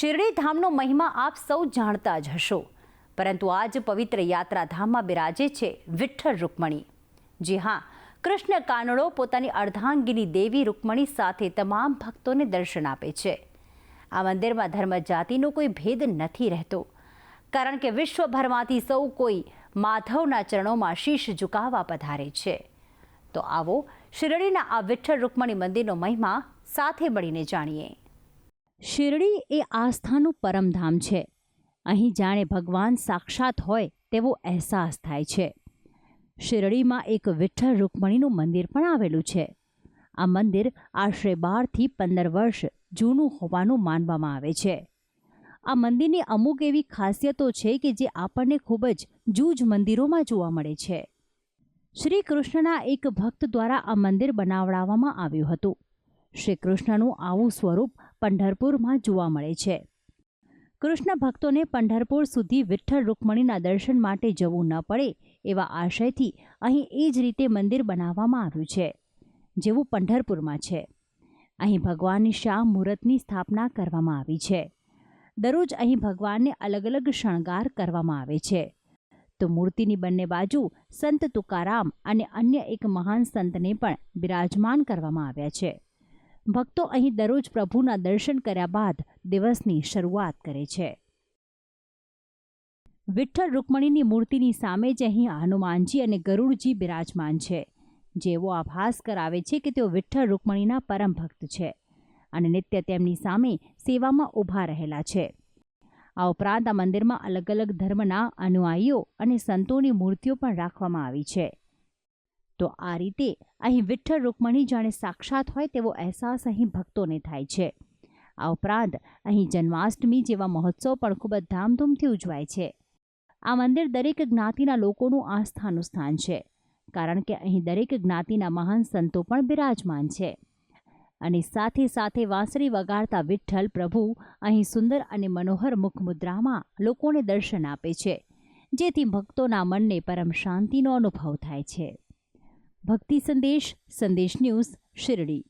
શિરડી ધામનો મહિમા આપ સૌ જાણતા જ હશો. પરંતુ આજ પવિત્ર યાત્રાધામમાં બિરાજે છે વિઠ્ઠલ રૂકમણી. જી હા, કૃષ્ણ કાનડો પોતાની અર્ધાંગીની દેવી રૂકમણી સાથે તમામ ભક્તોને દર્શન આપે છે. આ મંદિરમાં ધર્મ જાતિનો કોઈ ભેદ નથી રહેતો. કારણ કે વિશ્વભરમાંથી સૌ કોઈ માધવના ચરણોમાં શીશ ઝુકાવવા પધારે છે. તો આવો શિરડીના આ વિઠ્ઠલ રૂકમણી મંદિરનો મહિમા સાથે મળીને જાણીએ. શિરડી એ આસ્થાનું પરમધામ છે. અહીં જાણે ભગવાન સાક્ષાત હોય તેવો અહેસાસ થાય છે. શિરડીમાં એક વિઠ્ઠલ રૂકમણીનું મંદિર પણ આવેલું છે. આ મંદિર આશરે બારથી પંદર વર્ષ જૂનું હોવાનું માનવામાં આવે છે. આ મંદિરની અમુક એવી ખાસિયતો છે કે જે આપણને ખૂબ જ જૂજ મંદિરોમાં જોવા મળે છે. શ્રી કૃષ્ણના એક ભક્ત દ્વારા આ મંદિર બનાવડાવવામાં આવ્યું હતું. શ્રી કૃષ્ણનું આવું સ્વરૂપ પંઢરપુરમાં જોવા મળે છે. કૃષ્ણ ભક્તોને પંઢરપુર સુધી વિઠ્ઠલ રૂકમણીના દર્શન માટે જવું ન પડે એવા આશયથી અહીં એ જ રીતે મંદિર બનાવવામાં આવ્યું છે, જેવું પંઢરપુરમાં છે. અહીં ભગવાનની શ્યામ મુહૂર્તની સ્થાપના કરવામાં આવી છે. દરરોજ અહીં ભગવાનને અલગ અલગ શણગાર કરવામાં આવે છે. તો મૂર્તિની બંને બાજુ સંત તુકારામ અને અન્ય એક મહાન સંતને પણ બિરાજમાન કરવામાં આવ્યા છે. ભક્તો અહીં દરરોજ પ્રભુના દર્શન કર્યા બાદ દિવસની શરૂઆત કરે છે. વિઠ્ઠલ રૂકમણીની મૂર્તિની સામે જ અહીં હનુમાનજી અને ગરુડજી બિરાજમાન છે. જેવો આભાસ કરાવે છે કે તેઓ વિઠ્ઠલ રૂકમણીના પરમ ભક્ત છે અને નિત્ય તેમની સામે સેવામાં ઊભા રહેલા છે. આ ઉપરાંત આ મંદિરમાં અલગ અલગ ધર્મના અનુયાયીઓ અને સંતોની મૂર્તિઓ પણ રાખવામાં આવી છે. તો આ રીતે અહીં વિઠ્ઠલ રૂકમણી જાણે સાક્ષાત હોય તેવો અહેસાસ અહીં ભક્તોને થાય છે. આ ઉપરાંત અહીં જન્માષ્ટમી જેવા મહોત્સવ પણ ખૂબ જ ધામધૂમથી ઉજવાય છે. આ મંદિર દરેક જ્ઞાતિના લોકોનું આસ્થાનું સ્થાન છે, કારણ કે અહીં દરેક જ્ઞાતિના મહાન સંતો પણ બિરાજમાન છે. અને સાથે સાથે વાંસળી વગાડતા વિઠ્ઠલ પ્રભુ અહીં સુંદર અને મનોહર મુખમુદ્રામાં લોકોને દર્શન આપે છે, જેથી ભક્તોના મનને પરમ શાંતિનો અનુભવ થાય છે. ભક્તિ સંદેશ સંદેશ ન્યૂઝ શિરડી.